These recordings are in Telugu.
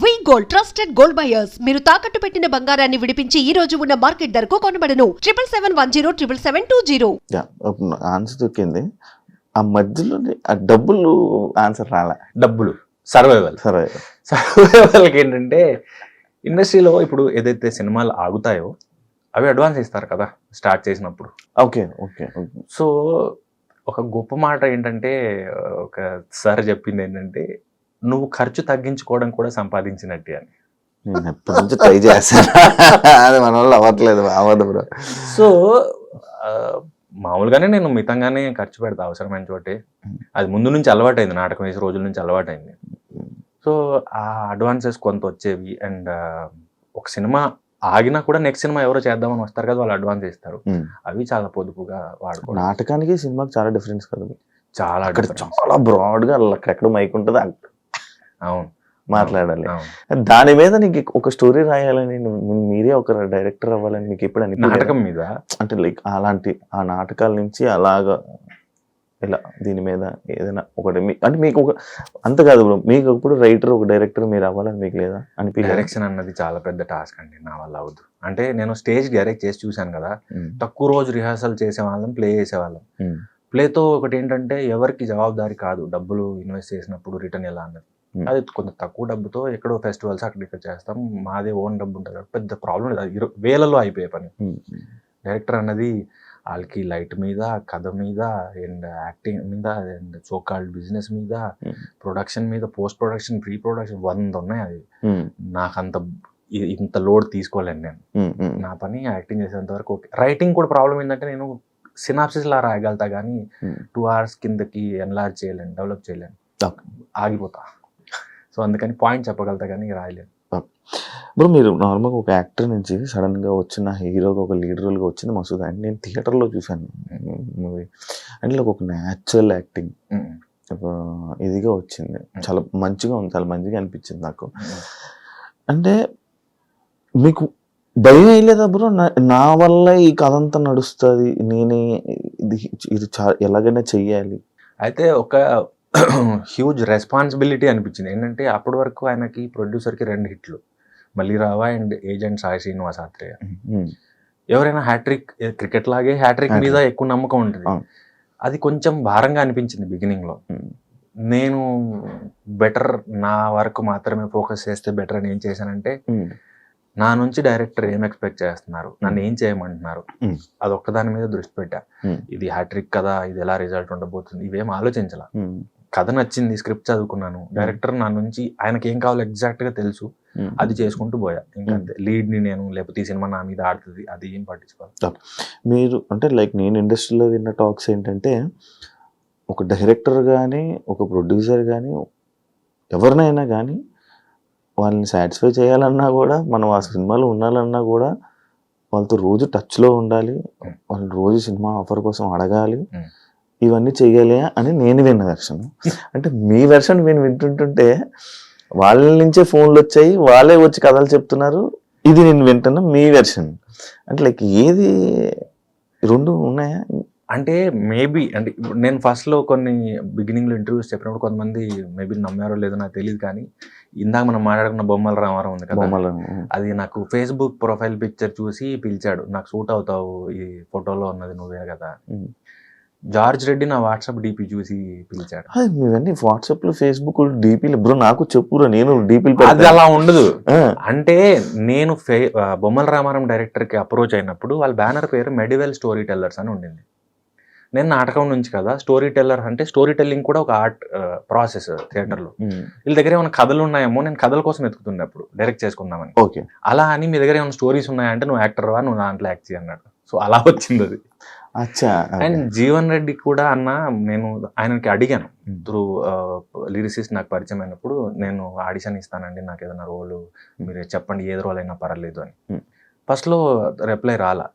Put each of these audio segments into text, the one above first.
V gold trusted gold buyers మీరు తాకట్టు పెట్టిన బంగారాన్ని విడిపించి ఈ రోజు ఉన్న మార్కెట్ ధరకు కొనబడను triple seven one zero triple seven two zero answer దొరికింది ఆ మధ్యలోనే ఆ డబ్బులు ఆన్సర్ రాలే డబ్బులు సర్వైవల్ సర్వైవల్ సర్వైవల్కి ఏంటంటే ఇండస్ట్రీలో ఇప్పుడు ఏదైతే సినిమాలు ఆగుతాయో అవి అడ్వాన్స్ ఇస్తారు కదా స్టార్ట్ చేసినప్పుడు ఓకే ఓకే సో ఒక గొప్ప మాట ఏంటంటే ఒక సార్ చెప్పింది ఏంటంటే నువ్వు ఖర్చు తగ్గించుకోవడం కూడా సంపాదించినట్టే అని ట్రై చేశాను మన వల్ల అవ్వట్లేదు అవ్వదు బ్రో సో మామూలుగానే నేను మితంగానే ఖర్చు పెడతా అవసరమైన చోటే అది ముందు నుంచి అలవాటైంది నాటకం వేసే రోజుల నుంచి అలవాటైంది సో ఆ అడ్వాన్సెస్ కొంత వచ్చేవి అండ్ ఒక సినిమా ఆగినా కూడా నెక్స్ట్ సినిమా ఎవరో చేద్దామని వస్తారు కదా వాళ్ళు అడ్వాన్స్ ఇస్తారు అవి చాలా పొదుపుగా వాడుకో నాటకానికి సినిమాకి చాలా డిఫరెన్స్ కదా చాలా అక్కడ చాలా బ్రాడ్గా అక్కడ మైక్ ఉంటుంది అవును మాట్లాడాలి దాని మీద నీకు ఒక స్టోరీ రాయాలని మీరే ఒక డైరెక్టర్ అవ్వాలని మీకు ఎప్పుడు నాటకం మీద అంటే లైక్ అలాంటి ఆ నాటకాల నుంచి అలాగా ఇలా దీని మీద ఏదైనా ఒకటి అంటే మీకు ఒక అంత కాదు బ్రో మీకు ఇప్పుడు రైటర్ ఒక డైరెక్టర్ మీరు అవ్వాలని మీకు లేదా అని డైరెక్షన్ అన్నది చాలా పెద్ద టాస్క్ అండి నా వల్ల అవద్దు అంటే నేను స్టేజ్ డైరెక్ట్ చేసి చూశాను కదా తక్కువ రోజు రిహార్సల్ చేసేవాళ్ళం ప్లే చేసేవాళ్ళం ప్లేతో ఒకటి ఏంటంటే ఎవరికి జవాబుదారి కాదు డబ్బులు ఇన్వెస్ట్ చేసినప్పుడు రిటర్న్ ఎలా అన్నది అది కొంత తక్కువ డబ్బుతో ఎక్కడో ఫెస్టివల్స్ అక్కడ ఇక్కడ చేస్తాం మాదే ఓన్ డబ్బు ఉంటుంది పెద్ద ప్రాబ్లం లేదు వేలలో అయిపోయే పని డైరెక్టర్ అన్నది వాళ్ళకి లైట్ మీద కథ మీద అండ్ యాక్టింగ్ మీద అండ్ సోకాల్డ్ బిజినెస్ మీద ప్రొడక్షన్ మీద పోస్ట్ ప్రొడక్షన్ ప్రీ ప్రొడక్షన్ వంద ఉన్నాయి అది నాకు అంత ఇంత లోడ్ తీసుకోలేను నేను నా పని యాక్టింగ్ చేసేంత వరకు ఓకే రైటింగ్ కూడా ప్రాబ్లం ఏంటంటే నేను సినాప్సిస్ లా రాయగలుగుతా కానీ టూ అవర్స్ కిందకి ఎన్లార్జ్ చేయలేను డెవలప్ చేయలేను ఆగిపోతా సో అందుకని పాయింట్ చెప్పగలుగుతా కానీ రాయలేదు ఇప్పుడు మీరు నార్మల్గా ఒక యాక్టర్ నుంచి సడన్గా వచ్చిన హీరోగా ఒక లీడ్ రోల్గా వచ్చింది మసూద్ అండ్ నేను థియేటర్లో చూశాను మూవీ అండ్ ఒక న్యాచురల్ యాక్టింగ్ ఇదిగా వచ్చింది చాలా మంచిగా ఉంది చాలా మంచిగా అనిపించింది నాకు అంటే మీకు భయం వేయలేదా బ్రో నా వల్ల ఈ కథ అంతా నడుస్తుంది నేనే ఇది ఇది చా ఎలాగైనా చెయ్యాలి అయితే ఒక హ్యూజ్ రెస్పాన్సిబిలిటీ అనిపించింది ఏంటంటే అప్పటి వరకు ఆయనకి ప్రొడ్యూసర్కి రెండు హిట్లు మళ్ళీ రావా and agent Sai Srinivas Athreya hmm. ఎవరైనా హ్యాట్రిక్ క్రికెట్ లాగే హ్యాట్రిక్ మీద ఎక్కువ నమ్మకం ఉంటుంది అది కొంచెం భారంగా అనిపించింది బిగినింగ్ లో hmm. నేను బెటర్ నా వరకు మాత్రమే ఫోకస్ చేస్తే బెటర్ అని ఏం చేశానంటే hmm. నా నుంచి డైరెక్టర్ ఏం ఎక్స్పెక్ట్ చేస్తున్నారు నన్ను ఏం చేయమంటున్నారు అది ఒక్కదాని మీద దృష్టి పెట్టా ఇది హ్యాట్రిక్ కదా ఇది ఎలా రిజల్ట్ ఉండబోతుంది ఇవేం ఆలోచించాల కథ నచ్చింది స్క్రిప్ట్ చదువుకున్నాను డైరెక్టర్ నా నుంచి ఆయనకి ఏం కావాలో ఎగ్జాక్ట్ గా తెలుసు అది చేసుకుంటూ పోయా ఇంకా అంతే లీడ్ ని నేను లేకపోతే ఈ సినిమా నా మీద ఆడుతుంది అది ఏం పట్టించుకోవాలి మీరు అంటే లైక్ నేను ఇండస్ట్రీలో విన్న టాక్స్ ఏంటంటే ఒక డైరెక్టర్ కానీ ఒక ప్రొడ్యూసర్ కానీ ఎవరినైనా కానీ వాళ్ళని సాటిస్ఫై చేయాలన్నా కూడా మనం ఆ సినిమాలో ఉండాలన్నా కూడా వాళ్ళతో రోజు టచ్లో ఉండాలి వాళ్ళు రోజు సినిమా ఆఫర్ కోసం అడగాలి ఇవన్నీ చేయాలి అని నేను విన్న వెర్షన్ అంటే మీ వెర్షన్ నేను వింటుంటుంటే వాళ్ళ నుంచే ఫోన్లు వచ్చాయి వాళ్ళే వచ్చి కథలు చెప్తున్నారు ఇది నేను వింటున్న మీ వెర్షన్ అంటే లైక్ ఏది రెండు ఉన్నాయా అంటే మేబీ అంటే నేను ఫస్ట్లో కొన్ని బిగినింగ్లో ఇంటర్వ్యూస్ చెప్పినప్పుడు కొంతమంది మేబీ నమ్మారో లేదో నాకు తెలియదు కానీ ఇందాక మనం మాట్లాడుకున్న బొమ్మల రామారావు ఉంది కదా అది నాకు ఫేస్బుక్ ప్రొఫైల్ పిక్చర్ చూసి పిలిచాడు నాకు సూట్ అవుతావు ఈ ఫోటోలో ఉన్నది నువ్వే కదా జార్జ్ రెడ్డి నా వాట్సాప్ డిపి చూసి పిలిచాడు ఇవన్నీ లో ఫేస్బుక్ డీపీలు బ్రో నాకు చెప్పురా నేను డీపీలు అది అలా ఉండదు అంటే నేను బొమ్మల రామారం డైరెక్టర్ కి అప్రోచ్ అయినప్పుడు వాళ్ళ బ్యానర్ పేరు మెడివెల్ స్టోరీ టెల్లర్స్ అని ఉండింది నేను నాటకం నుంచి కదా స్టోరీ టెల్లర్ అంటే స్టోరీ టెల్లింగ్ కూడా ఒక ఆర్ట్ ప్రాసెస్ థియేటర్లో వీళ్ళ దగ్గర ఏమైనా కథలు ఉన్నాయేమో నేను కథల కోసం ఎత్తుకుతున్నప్పుడు డైరెక్ట్ చేసుకుందామని ఓకే అలా అని మీ దగ్గర ఏమైనా స్టోరీస్ ఉన్నాయంటే నువ్వు యాక్టర్ వా నువ్వు దాంట్లో యాక్ట్ చేయన్నాడు సో అలా వచ్చింది అది అండ్ జీవన్ రెడ్డి కూడా అన్న నేను ఆయనకి అడిగాను త్రూ లిరిసిస్ట్ నాకు పరిచయం అయినప్పుడు నేను ఆడిషన్ ఇస్తానండి నాకు ఏదైనా రోలు మీరు చెప్పండి ఏది రోల్ అయినా పర్వాలేదు అని ఫస్ట్లో రిప్లై రాలా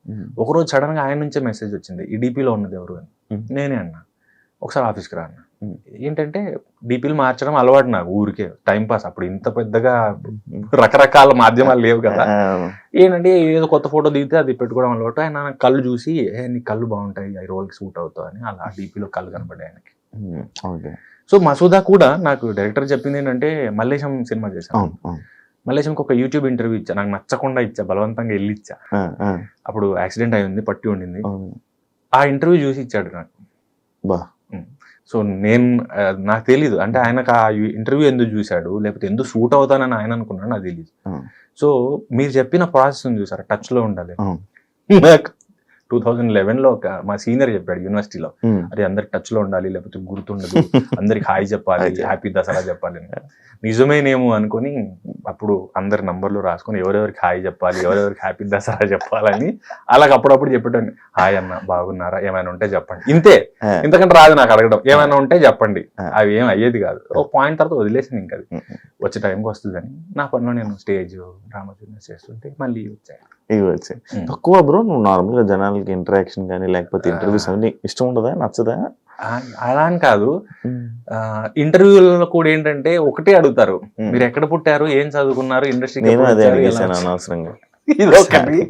ఒకరోజు సడన్గా ఆయన నుంచే మెసేజ్ వచ్చింది ఈ ఈడీపీలో ఉన్నది ఎవరు అని నేనే అన్నా ఒకసారి ఆఫీస్కి రా అన్న ఏంటంటే డీపీలు మార్చడం అలవాటు నాకు ఊరికే టైంపాస్ అప్పుడు ఇంత పెద్దగా రకరకాల మాధ్యమాలు లేవు కదా ఏంటంటే ఏదో కొత్త ఫోటో దిగితే అది పెట్టుకోవడం అలవాటు ఆయన కళ్ళు చూసి నీ కళ్ళు బాగుంటాయి ఐదు రోజులకి సూట్ అవుతావు అని అలా డిపిలో కళ్ళు కనబడ్డాయి ఆయనకి సో మసూదా కూడా నాకు డైరెక్టర్ చెప్పింది ఏంటంటే మల్లేశం సినిమా చేశాను మల్లేశంకి ఒక యూట్యూబ్ ఇంటర్వ్యూ ఇచ్చా నాకు నచ్చకుండా ఇచ్చా బలవంతంగా వెళ్ళి ఇచ్చా అప్పుడు యాక్సిడెంట్ అయి ఉంది పట్టి ఉండింది ఆ ఇంటర్వ్యూ చూసి ఇచ్చాడు నాకు బా సో నేను నాకు తెలీదు అంటే ఆయనకు ఆ ఇంటర్వ్యూ ఎందుకు చూశాడు లేకపోతే ఎందుకు సూట్ అవుతానని ఆయన అనుకున్నాడు నాకు తెలియదు సో మీరు చెప్పిన ప్రాసెస్ చూసారు టచ్ లో ఉండాలి నాకు టూ థౌజండ్ లో ఒక మా సీనియర్ చెప్పాడు యూనివర్సిటీలో hmm. అరే అందరికి లో ఉండాలి లేకపోతే గుర్తుండదు అందరికి హాయ్ చెప్పాలి హ్యాపీ దసరా చెప్పాలి నిజమేనేమో అనుకుని అప్పుడు అందరి నంబర్లు రాసుకొని ఎవరెవరికి హాయ్ చెప్పాలి ఎవరెవరికి హ్యాపీ దసరా చెప్పాలని అలాగ అప్పుడప్పుడు చెప్పేటండి హాయ్ అన్న బాగున్నారా ఏమైనా ఉంటే చెప్పండి ఇంతే ఇంతకంటే రాదు నాకు అడగడం ఏమైనా ఉంటే చెప్పండి అవి ఏం అయ్యేది కాదు ఓ పాయింట్ తర్వాత వదిలేసింది ఇంకా mm-hmm. వచ్చే టైంకి వస్తుందని నా పనిలో నేను స్టేజ్ డ్రామా చేస్తుంటే మళ్ళీ వచ్చాయి తక్కువ బ్రో నువ్వు నార్మల్గా జనాలకి ఇంటరాక్షన్ కానీ లేకపోతే ఇంటర్వ్యూస్ అన్ని ఇష్టం ఉండదా నచ్చదా అలా అని కాదు ఇంటర్వ్యూలలో కూడా ఏంటంటే ఒకటే అడుగుతారు మీరు ఎక్కడ పుట్టారు ఏం చదువుకున్నారు ఇండస్ట్రీ అనవసరంగా ఇది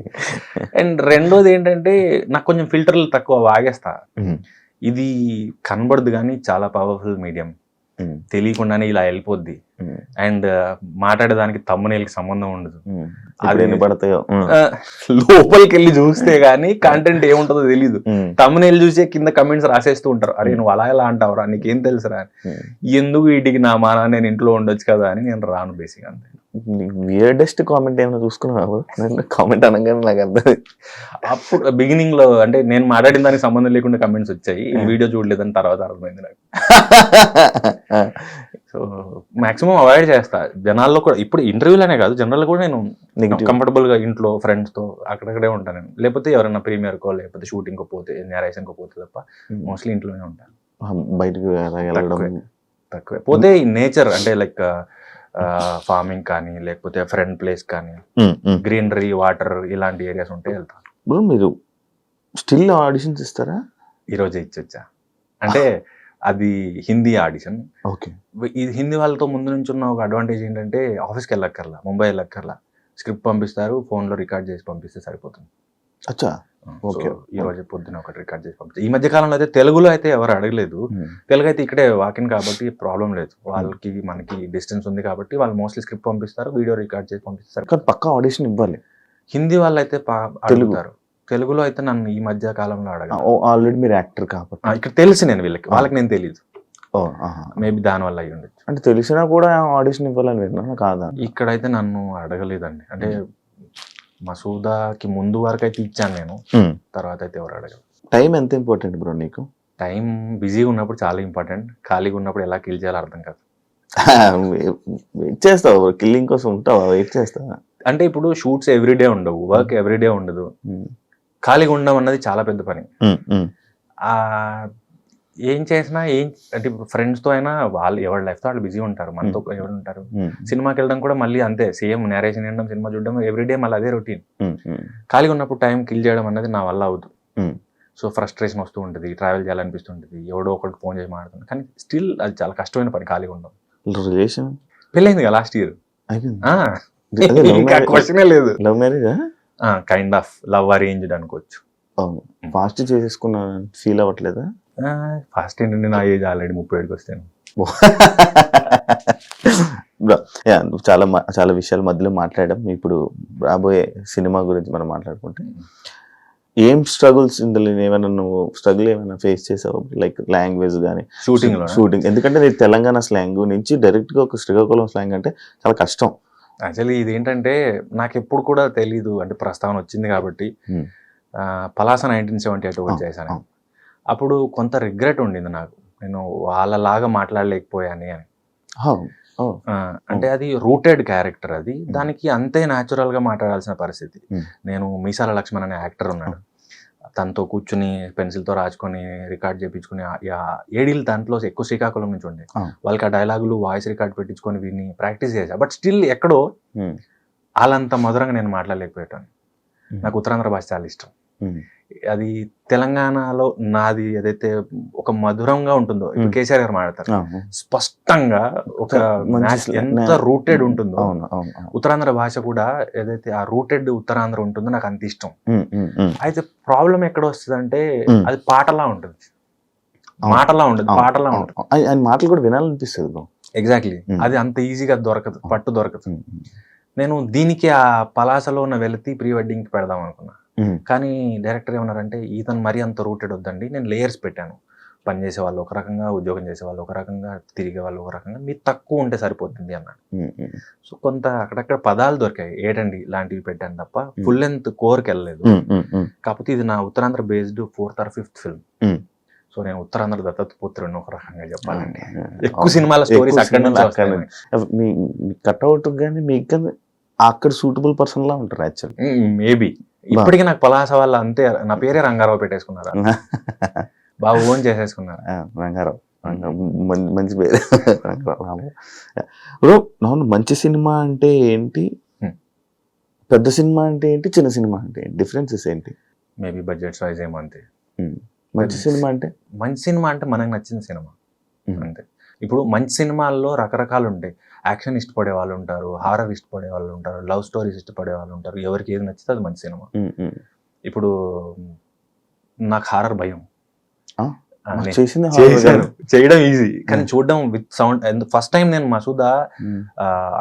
అండ్ రెండోది ఏంటంటే నాకు కొంచెం ఫిల్టర్లు తక్కువ వాగేస్తా ఇది కనబడదు కానీ చాలా పవర్ఫుల్ మీడియం తెలియకుండానే ఇలా వెళ్ళిపోద్ది అండ్ మాట్లాడేదానికి తమ్మునేలకి సంబంధం ఉండదు ఎన్ని పడతాయో లోపలికి వెళ్ళి చూస్తే గానీ కంటెంట్ ఏముంటుందో తెలీదు తమ్ముని చూసే కింద కమెంట్స్ రాసేస్తూ ఉంటారు అరే నువ్వు అలా ఎలా అంటావురా నీకేం తెలుసురా రా ఎందుకు వీటికి నా మానా నేను ఇంట్లో ఉండొచ్చు కదా అని నేను రాను బేసిక్ అంతే వియర్డెస్ట్ కామెంట్ ఏమైనా చూసుకున్నావు కామెంట్ అనగానే నాకు అర్థం అప్పుడు బిగినింగ్ లో అంటే నేను మాట్లాడిన దానికి సంబంధం లేకుండా కమెంట్స్ వచ్చాయి వీడియో చూడలేదని తర్వాత అర్థమైంది నాకు సో మాక్సిమం అవాయిడ్ చేస్తా జనాల్లో కూడా ఇప్పుడు ఇంటర్వ్యూలు అనే కాదు జనరల్ కూడా నేను కంఫర్టబుల్ గా ఇంట్లో ఫ్రెండ్స్ తో అక్కడక్కడే ఉంటాను నేను లేకపోతే ఎవరైనా ప్రీమియర్ కో లేకపోతే షూటింగ్ కో పోతే నేరేషన్ కో పోతే తప్ప మోస్ట్లీ hmm. ఇంట్లోనే ఉంటాను బయటకు తక్కువే పోతే నేచర్ అంటే లైక్ ఫార్మింగ్ కానీ లేకపోతే ఫ్రెండ్ ప్లేస్ కానీ గ్రీనరీ hmm, వాటర్ hmm. ఇలాంటి ఏరియాస్ ఉంటే వెళ్తాను మీరు స్టిల్ ఆడిషన్స్ ఇస్తారా ఈరోజు ఇచ్చొచ్చా అంటే అది హిందీ ఆడిషన్ ఓకే ఇది హిందీ వాళ్ళతో ముందు నుంచి ఉన్న ఒక అడ్వాంటేజ్ ఏంటంటే ఆఫీస్కి వెళ్ళక్కర్లా ముంబై వెళ్ళక్కర్లా స్క్రిప్ట్ పంపిస్తారు ఫోన్లో రికార్డ్ చేసి పంపిస్తే సరిపోతుంది అచ్చా ఓకే ఈ రోజు పొద్దున ఒకటి రికార్డ్ చేసి పంపిస్తారు ఈ మధ్య కాలంలో అయితే తెలుగులో అయితే ఎవరు అడగలేదు తెలుగు అయితే ఇక్కడే వాకిన్ కాబట్టి ప్రాబ్లం లేదు వాళ్ళకి మనకి డిస్టెన్స్ ఉంది కాబట్టి వాళ్ళు మోస్ట్లీ స్క్రిప్ట్ పంపిస్తారు వీడియో రికార్డ్ చేసి పంపిస్తారు కానీ పక్కా ఆడిషన్ ఇవ్వాలి హిందీ వాళ్ళు అయితే అడుగుతారు తెలుగులో అయితే నన్ను ఈ మధ్య కాలంలో అడగా ఆల్రెడీ మీరు యాక్టర్ కాబట్టి ఇక్కడ తెలుసు నేను వీళ్ళకి వాళ్ళకి నేను తెలియదు మేబీ దానివల్ల అయ్యి ఉండొచ్చు అంటే తెలిసినా కూడా ఆడిషన్ ఇవ్వాలని విన్నాను కాదా ఇక్కడైతే నన్ను అడగలేదండి అంటే మసూదాకి ముందు వరకు అయితే ఇచ్చాను నేను తర్వాత అయితే ఎవరు అడగలేదు టైం ఎంత ఇంపార్టెంట్ బ్రో నీకు టైం బిజీగా ఉన్నప్పుడు చాలా ఇంపార్టెంట్ ఖాళీగా ఉన్నప్పుడు ఎలా కిల్ చేయాలో అర్థం కాదు వెయిట్ చేస్తావు కిల్లింగ్ కోసం ఉంటావా వెయిట్ చేస్తావా అంటే ఇప్పుడు షూట్స్ ఎవ్రీడే ఉండవు వర్క్ ఎవ్రీడే ఉండదు ఖాళీగా ఉండడం అన్నది చాలా పెద్ద పని ఏం చేసినా ఏం అంటే ఇప్పుడు ఫ్రెండ్స్తో అయినా వాళ్ళు ఎవరి లైఫ్తో వాళ్ళు బిజీ ఉంటారు మనతో ఎవరు ఉంటారు సినిమాకి వెళ్ళడం కూడా మళ్ళీ అంతే సేమ్ నేరేషన్ వినడం సినిమా చూడడం ఎవ్రీడే మళ్ళీ అదే రొటీన్ ఖాళీగా ఉన్నప్పుడు టైం కిల్ చేయడం అనేది నా వల్ల అవుతుంది సో ఫ్రస్ట్రేషన్ వస్తూ ఉంటుంది ట్రావెల్ చేయాలనిపిస్తుంటుంది ఎవడో ఒకరికి ఫోన్ చేసి మాట్లాడుతుంది కానీ స్టిల్ అది చాలా కష్టమైన పని ఖాళీగా ఉండడం రిలేషన్ పెళ్ళైంది కదా లాస్ట్ ఇయర్ క్వశ్చనే లేదు love kind of love arranged అనుకోవచ్చు ఫాస్ట్ hmm. చేసేసుకున్నా ఫీల్ అవ్వట్లేదా ఫాస్ట్ ఏంటంటే నా ఏజ్ ఆల్రెడీ ముప్పై ఏడుకి వస్తాను చాలా చాలా విషయాల మధ్యలో మాట్లాడడం ఇప్పుడు రాబోయే సినిమా గురించి మనం మాట్లాడుకుంటే hmm. ఏం స్ట్రగుల్స్ ఇందులో ఏమైనా నువ్వు స్ట్రగుల్ ఏమైనా ఫేస్ చేసావు లైక్ లాంగ్వేజ్ కానీ షూటింగ్ షూటింగ్ ఎందుకంటే నేను తెలంగాణ స్లాంగ్ నుంచి డైరెక్ట్గా ఒక శ్రీకాకుళం స్లాంగ్ అంటే చాలా కష్టం యాక్చువల్లీ ఇది ఏంటంటే నాకు ఎప్పుడు కూడా తెలీదు అంటే ప్రస్తావన వచ్చింది కాబట్టి పలాస నైన్టీన్ సెవెంటీ ఎయిట్ ఒకటి చేశాను అప్పుడు కొంత రిగ్రెట్ ఉండింది నాకు నేను వాళ్ళలాగా మాట్లాడలేకపోయాను అని అంటే అది రూటెడ్ క్యారెక్టర్ అది దానికి అంతే గా మాట్లాడాల్సిన పరిస్థితి నేను మీసాల లక్ష్మణ్ అనే యాక్టర్ ఉన్నాడు తనతో కూర్చుని పెన్సిల్తో రాసుకొని రికార్డ్ చేయించుకుని ఏడీలు దాంట్లో ఎక్కువ శ్రీకాకుళం నుంచి ఉండే వాళ్ళకి ఆ డైలాగులు వాయిస్ రికార్డ్ పెట్టించుకొని వీడిని ప్రాక్టీస్ చేశా బట్ స్టిల్ ఎక్కడో వాళ్ళంత మధురంగా నేను మాట్లాడలేకపోయాను నాకు ఉత్తరాంధ్ర భాష చాలా ఇష్టం అది తెలంగాణలో నాది ఏదైతే ఒక మధురంగా ఉంటుందో కేసీఆర్ గారు మాట్లాడతారు స్పష్టంగా ఒక ఎంత రూటెడ్ ఉంటుందో ఉత్తరాంధ్ర భాష కూడా ఏదైతే ఆ రూటెడ్ ఉత్తరాంధ్ర ఉంటుందో నాకు అంత ఇష్టం అయితే ప్రాబ్లం ఎక్కడ వస్తుంది అంటే అది పాటలా ఉంటుంది మాటలా ఉంటుంది పాటలా ఉంటుంది మాటలు కూడా వినాలనిపిస్తుంది ఎగ్జాక్ట్లీ అది అంత ఈజీగా దొరకదు పట్టు దొరకదు నేను దీనికి ఆ పలాసలో ఉన్న వెళితే ప్రీ వెడ్డింగ్ పెడదాం అనుకున్నా కానీ డైరెక్టర్ ఏమన్నారంటే ఈతను మరీ అంత రూటెడ్ వద్దండి నేను లేయర్స్ పెట్టాను పనిచేసే వాళ్ళు ఒక రకంగా ఉద్యోగం చేసే వాళ్ళు ఒక రకంగా తిరిగే వాళ్ళు ఒక రకంగా మీరు తక్కువ ఉంటే సరిపోతుంది అన్నాడు సో కొంత అక్కడక్కడ పదాలు దొరికాయి ఏటండి లాంటివి పెట్టాను తప్ప ఫుల్ లెంత్ కోర్కి వెళ్ళలేదు కాకపోతే ఇది నా Uttarandhra based fourth or fifth film so నేను ఉత్తరాంధ్ర దత్తపుత్రుడిని ఒక రకంగా చెప్పాలండి ఎక్కువ సినిమాల స్టోరీస్ అక్కడ మీ కట్అవుట్ కానీ మీకు అక్కడ సూటబుల్ పర్సన్ లా ఉంటారు యాక్చువల్ మేబీ ఇప్పటికీ నాకు పలాస వాళ్ళు అంతే నా పేరే రంగారావు పెట్టేసుకున్నారు బాబు ఓన్ చేసేసుకున్నారు రంగారావు మంచి పేరు రంగారావు నా మంచి సినిమా అంటే ఏంటి పెద్ద సినిమా అంటే ఏంటి చిన్న సినిమా అంటే డిఫరెన్సెస్ ఏంటి మేబీ బడ్జెట్ సైజ్ ఏమో అంతే మంచి సినిమా అంటే మంచి సినిమా అంటే మనకు నచ్చిన సినిమా అంతే ఇప్పుడు మంచి సినిమాల్లో రకరకాలు ఉంటాయి యాక్షన్ ఇష్టపడే వాళ్ళు ఉంటారు హారర్ ఇష్టపడే వాళ్ళు ఉంటారు లవ్ స్టోరీస్ ఇష్టపడే వాళ్ళు ఉంటారు ఎవరికి ఏది నచ్చితే అది మంచి సినిమా ఇప్పుడు నాకు హారర్ భయం చేయడం ఈజీ కానీ చూడడం విత్ సౌండ్ ఫస్ట్ టైం నేను మసూద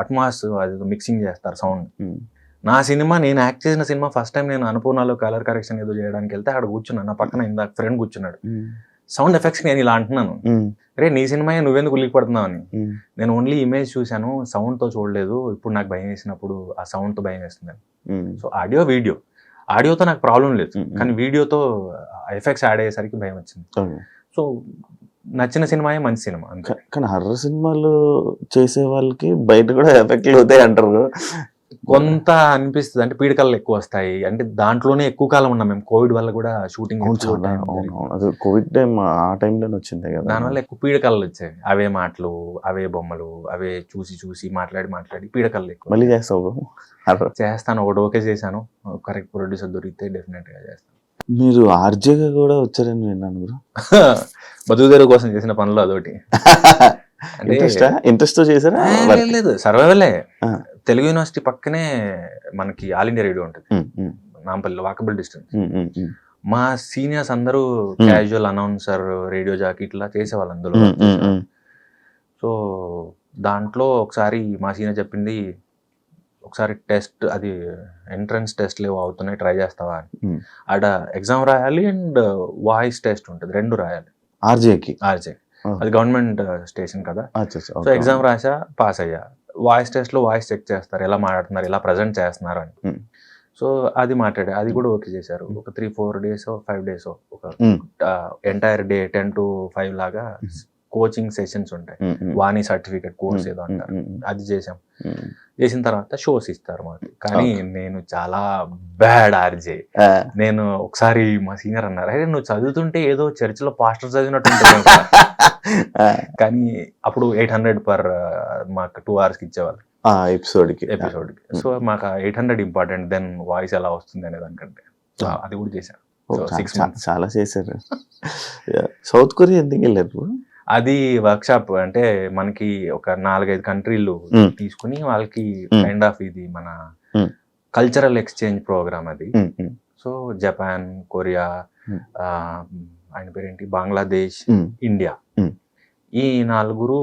అట్మాస్ అది మిక్సింగ్ చేస్తారు సౌండ్ నా సినిమా నేను యాక్ట్ చేసిన సినిమా ఫస్ట్ టైం నేను అనుపూర్ణలో కలర్ కరెక్షన్ ఏదో చేయడానికి వెళ్తే అక్కడ కూర్చున్నాను నా పక్కన ఇందాక ఫ్రెండ్ కూర్చున్నాడు సౌండ్ ఎఫెక్ట్స్ నేను ఇలా అంటున్నాను అరే నీ సినిమా నువ్వెందుకు పడుతున్నావు అని నేను ఓన్లీ ఇమేజ్ చూశాను తో చూడలేదు ఇప్పుడు నాకు భయం వేసినప్పుడు ఆ సౌండ్ తో భయం వేస్తుంది సో ఆడియో వీడియో ఆడియోతో నాకు ప్రాబ్లం లేదు కానీ వీడియోతో ఎఫెక్ట్స్ యాడ్ అయ్యేసరికి భయం వచ్చింది సో నచ్చిన సినిమాయే మంచి సినిమా కానీ హర్ర సినిమాలు చేసే వాళ్ళకి బయట కూడా ఎఫెక్ట్లు అవుతాయి అంటారు కొంత అనిపిస్తుంది అంటే పీడకలు ఎక్కువ వస్తాయి అంటే దాంట్లోనే ఎక్కువ కాలం ఉన్నాం మేము కోవిడ్ వల్ల కూడా షూటింగ్ కోవిడ్ టైం ఆ టైంలోనే వచ్చింది కదా దానివల్ల ఎక్కువ పీడకలు వచ్చాయి అవే మాటలు అవే బొమ్మలు అవే చూసి చూసి మాట్లాడి మాట్లాడి పీడకలు ఎక్కువ మళ్ళీ చేస్తావు చేస్తాను ఒకటి ఓకే చేశాను కరెక్ట్ ప్రొడ్యూసర్ దొరికితే డెఫినెట్ గా చేస్తాను మీరు ఆర్జేగా కూడా వచ్చారని విన్నాను బ్రో బతుకుదేరు కోసం చేసిన పనులు అదొకటి ఇంట్రెస్ట్ ఇంట్రెస్ట్ చేశారా లేదు సర్వైవలే తెలుగు యూనివర్సిటీ పక్కనే మనకి ఆల్ ఇండియా రేడియో ఉంటుంది నాంపల్లి వాకబుల్ డిస్టెన్స్ మా సీనియర్స్ అందరూ క్యాజువల్ అనౌన్సర్ రేడియో జాకీ ఇట్లా చేసేవాళ్ళు అందులో సో దాంట్లో ఒకసారి మా సీనియర్ చెప్పింది ఒకసారి టెస్ట్ అది ఎంట్రన్స్ టెస్ట్ లేవు అవుతున్నాయి ట్రై చేస్తావా అని అక్కడ ఎగ్జామ్ రాయాలి అండ్ వాయిస్ టెస్ట్ ఉంటుంది రెండు రాయాలి ఆర్జేకి ఆర్జే అది గవర్నమెంట్ స్టేషన్ కదా సో ఎగ్జామ్ రాసా పాస్ అయ్యా వాయిస్ టెస్ట్లో వాయిస్ చెక్ చేస్తారు ఎలా మాట్లాడుతున్నారు ఎలా ప్రజెంట్ చేస్తున్నారు అని సో అది మాట్లాడే అది కూడా ఓకే చేశారు ఒక three four days five days ఒక entire day ten to five లాగా కోచింగ్ సెషన్స్ ఉంటాయి వాణి సర్టిఫికెట్ కోర్స్ ఏదో అంటారు అది చేసాం చేసిన తర్వాత షోస్ ఇస్తారు మాకు కానీ నేను చాలా బ్యాడ్ ఆర్జే నేను ఒకసారి మా సీనియర్ అన్నారు అరే నువ్వు చదువుతుంటే ఏదో చర్చిలో పాస్టర్ చదివినట్టు కానీ అప్పుడు ఎయిట్ హండ్రెడ్ పర్ మాకు టూ అవర్స్కి ఇచ్చేవాళ్ళు ఎపిసోడ్కి ఎపిసోడ్కి సో మాకు eight hundred important then voice ఎలా వస్తుంది అనే దానికంటే అది కూడా చేశాను చాలా చేశారు సౌత్ కొరియా ఎందుకు వెళ్ళారు అది వర్క్ షాప్ అంటే మనకి ఒక నాలుగైదు కంట్రీలు తీసుకుని వాళ్ళకి కైండ్ ఆఫ్ ఇది మన కల్చరల్ ఎక్స్చేంజ్ ప్రోగ్రామ్ అది సో జపాన్ కొరియా ఆయన పేరేంటి బంగ్లాదేశ్ ఇండియా ఈ నలుగురు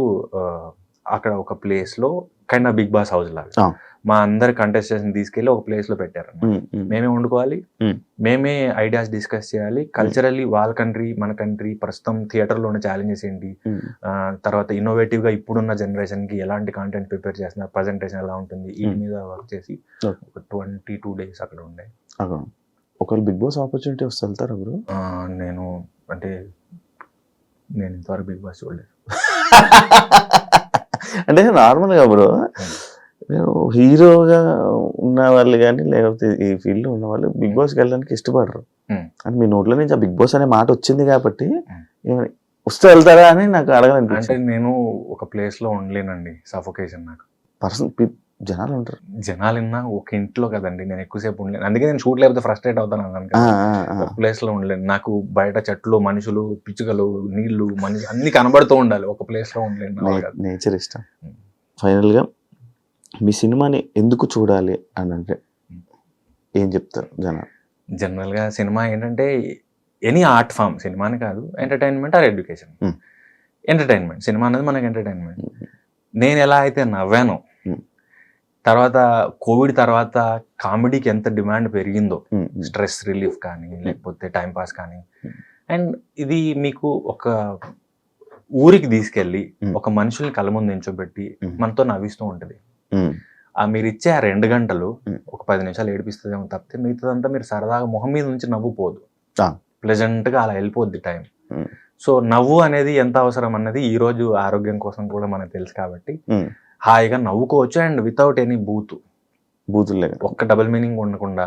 అక్కడ ఒక ప్లేస్లో kind of Bigg Boss house లాగా మా అందరి కంటెస్టెంట్స్ తీసుకెళ్లి ఒక ప్లేస్ లో పెట్టారు మేమే వండుకోవాలి మేమే ఐడియాస్ డిస్కస్ చేయాలి కల్చరల్లీ వాళ్ళ కంట్రీ మన కంట్రీ ప్రస్తుతం థియేటర్ లో ఉన్న ఛాలెంజెస్ ఏంటి తర్వాత ఇన్నోవేటివ్ గా ఇప్పుడున్న జనరేషన్ కి ఎలాంటి కంటెంట్ ప్రిపేర్ చేస్తున్నా ప్రజెంటేషన్ ఎలా ఉంటుంది ఈ మీద వర్క్ చేసి ఒక ట్వంటీ టూ డేస్ అక్కడ ఉండే ఒకరు బిగ్ బాస్ ఆపర్చునిటీ వస్తారు నేను అంటే నేను ఇంతవరకు బిగ్ బాస్ చూడలేదు అంటే నార్మల్గా బ్రో నేను హీరోగా ఉన్న వాళ్ళు కానీ లేకపోతే ఈ ఫీల్డ్లో ఉన్న వాళ్ళు బిగ్ బాస్కి వెళ్ళడానికి ఇష్టపడరు అని మీ నోట్లో నుంచి ఆ బిగ్ బాస్ అనే మాట వచ్చింది కాబట్టి వస్తే వెళ్తారా అని నాకు అడగాలనిపించింది అంటే నేను ఒక ప్లేస్లో ఉండలేనండి సఫోకేషన్ నాకు పర్సన్ జనాలు ఉంటారు జనాలు విన్నా ఒక ఇంట్లో కదండి నేను ఎక్కువసేపు ఉండలేను అందుకే నేను షూట్ లేకపోతే ఫ్రస్ట్రేట్ అవుతాను ఒక ప్లేస్ లో ఉండలేను నాకు బయట చెట్లు మనుషులు పిచ్చుకలు నీళ్లు మనిషి అన్ని కనబడుతూ ఉండాలి ఒక ప్లేస్ లో ఉండలేను నేచర్ ఇష్టం ఫైనల్ గా మీ సినిమాని ఎందుకు చూడాలి అని అంటే ఏం చెప్తారు జనాలు జనరల్ గా సినిమా ఏంటంటే ఎనీ ఆర్ట్ ఫామ్ సినిమాని కాదు entertainment or education entertainment cinema అనేది మనకి ఎంటర్టైన్మెంట్ నేను ఎలా అయితే నవ్వాను తర్వాత కోవిడ్ తర్వాత కామెడీకి ఎంత డిమాండ్ పెరిగిందో స్ట్రెస్ రిలీఫ్ కానీ లేకపోతే టైంపాస్ కానీ అండ్ ఇది మీకు ఒక ఊరికి తీసుకెళ్ళి ఒక మనుషుల్ని కళ్ళ ముందు నించోబెట్టి మనతో నవ్విస్తూ ఉంటుంది ఆ మీరు ఇచ్చే ఆ రెండు గంటలు ఒక పది నిమిషాలు ఏడిపిస్తుందేమో తప్పితే మిగతాదంతా మీరు సరదాగా మొహం మీద నుంచి నవ్వు పోదు ప్లెజెంట్గా అలా వెళ్ళిపోద్ది టైం సో నవ్వు అనేది ఎంత అవసరం అన్నది ఈ రోజు ఆరోగ్యం కోసం కూడా మనకు తెలుసు కాబట్టి హాయిగా నవ్వుకోవచ్చు అండ్ వితౌట్ ఎనీ బూతు బూతులే ఒక్క డబుల్ మీనింగ్ ఉండకుండా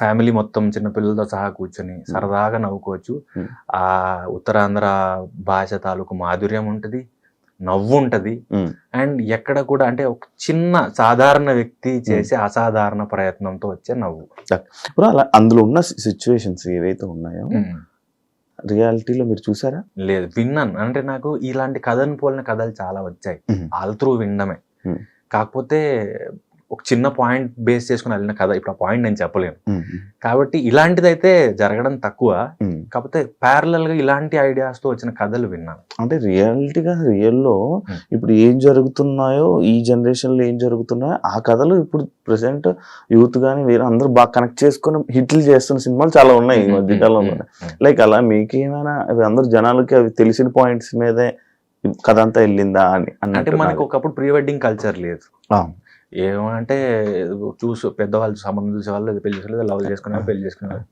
ఫ్యామిలీ hmm. మొత్తం చిన్నపిల్లలతో సహా కూర్చొని hmm. సరదాగా నవ్వుకోవచ్చు hmm. ఆ ఉత్తరాంధ్ర భాష తాలూకు మాధుర్యం ఉంటుంది నవ్వు ఉంటుంది అండ్ ఎక్కడ కూడా అంటే ఒక చిన్న సాధారణ వ్యక్తి చేసే అసాధారణ ప్రయత్నంతో వచ్చే నవ్వు ఇప్పుడు అలా అందులో ఉన్న సిచ్యువేషన్స్ ఏవైతే ఉన్నాయో రియాలిటీలో మీరు చూసారా లేదు విన్నాను అంటే నాకు ఇలాంటి కథను పోలిన కథలు చాలా వచ్చాయి ఆల్ త్రూ వినడమే కాకపోతే ఒక చిన్న పాయింట్ బేస్ చేసుకుని వెళ్ళిన కథ ఇప్పుడు ఆ పాయింట్ నేను చెప్పలేను కాబట్టి ఇలాంటిదైతే జరగడం తక్కువ కాకపోతే ప్యారలల్ గా ఇలాంటి ఐడియాస్ తో వచ్చిన కథలు విన్నాను అంటే రియాలిటీగా లో ఇప్పుడు ఏం జరుగుతున్నాయో ఈ జనరేషన్ లో ఏం జరుగుతున్నాయో ఆ కథలు ఇప్పుడు ప్రెసెంట్ యూత్ కానీ వేరే అందరూ బాగా కనెక్ట్ చేసుకుని హిట్లు చేస్తున్న సినిమాలు చాలా ఉన్నాయి ఈ మధ్య కాలంలో లైక్ అలా మీకేమైనా అవి అందరు జనాలకి అవి తెలిసిన పాయింట్స్ మీదే కథ అంతా వెళ్ళిందా అని అంటే మనకు ఒకప్పుడు ప్రీ వెడ్డింగ్ కల్చర్ లేదు ఏమంటే చూసు పెద్దవాళ్ళు సంబంధం చూసే వాళ్ళు పెళ్లి చేసుకోలేదు లవ్ చేసుకున్నారు పెళ్లి చేసుకున్నారు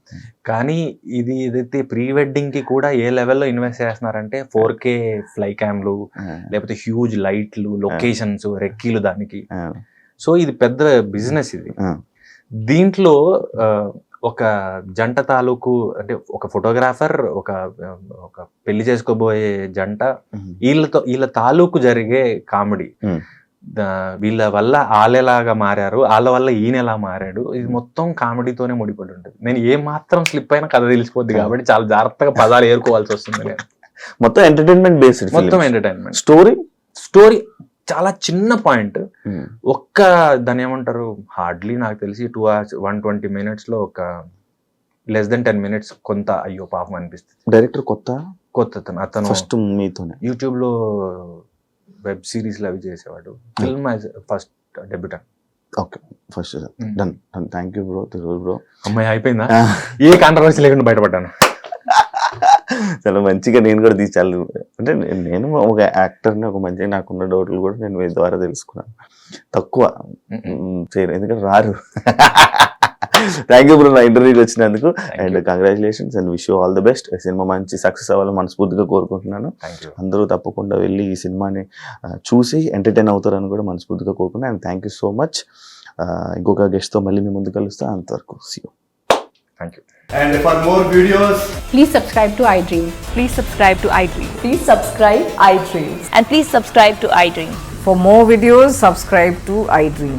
కానీ ఇది ఏదైతే ప్రీ వెడ్డింగ్ కి కూడా ఏ లెవెల్లో ఇన్వెస్ట్ చేస్తున్నారంటే ఫోర్ కే ఫ్లై క్యామ్లు లేకపోతే హ్యూజ్ లైట్లు లొకేషన్స్ రెక్కీలు దానికి సో ఇది పెద్ద బిజినెస్ ఇది దీంట్లో ఒక జంట తాలూకు అంటే ఒక ఫోటోగ్రాఫర్ ఒక ఒక పెళ్లి చేసుకోబోయే జంట వీళ్ళతో వీళ్ళ తాలూకు జరిగే కామెడీ వీళ్ళ వల్ల వాళ్ళెలాగా మారారు వాళ్ళ వల్ల ఈయన ఎలా మారాడు ఇది మొత్తం కామెడీతోనే ముడిపడి ఉంటుంది నేను ఏ మాత్రం స్లిప్ అయినా కథ తెలిసిపోద్ది కాబట్టి చాలా జాగ్రత్తగా పదాలు ఏరుకోవాల్సి వస్తుంది నేను మొత్తం ఎంటర్టైన్మెంట్ బేస్డ్ మొత్తం ఎంటర్టైన్మెంట్ స్టోరీ స్టోరీ చాలా చిన్న పాయింట్ hmm. ఒక్క దాని ఏమంటారు హార్డ్లీ నాకు తెలిసి two hours one twenty minutes లో ఒక లెస్ దెన్ టెన్ మినిట్స్ కొంత అయ్యో పాపం అనిపిస్తుంది డైరెక్టర్ కొత్త కొత్త అతను ఫస్ట్ యూట్యూబ్ లో వెబ్ సిరీస్లు అవి చేసేవాడు film hmm. First debut okay first done hmm. Done thank you bro తిరుగు బ్రో అమ్మాయి అయిపోయిందా ఏ కాంట్రవర్సీ లేకుండా బయటపడ్డాను చాలా మంచిగా నేను కూడా తీసాను అంటే నేను ఒక యాక్టర్ని ఒక మంచిగా నాకున్న డౌట్లు కూడా నేను మీ ద్వారా తెలుసుకున్నాను తక్కువ hmm. చేయను ఎందుకంటే రారు థ్యాంక్ యూ బ్రో నా ఇంటర్వ్యూకి వచ్చినందుకు and congratulations and wish all the best cinema మంచి సక్సెస్ అవ్వాలని మనస్ఫూర్తిగా కోరుకుంటున్నాను అందరూ తప్పకుండా వెళ్ళి ఈ సినిమాని చూసి ఎంటర్టైన్ అవుతారని కూడా మనస్ఫూర్తిగా కోరుకున్నాను and thank you so much ఇంకొక గెస్ట్తో మళ్ళీ మీ ముందు కలుస్తా అంతవరకు see you thank you And for more videos, please subscribe to iDream. Please subscribe to iDream. Please subscribe iDream. And please subscribe to iDream. For more videos, subscribe to iDream.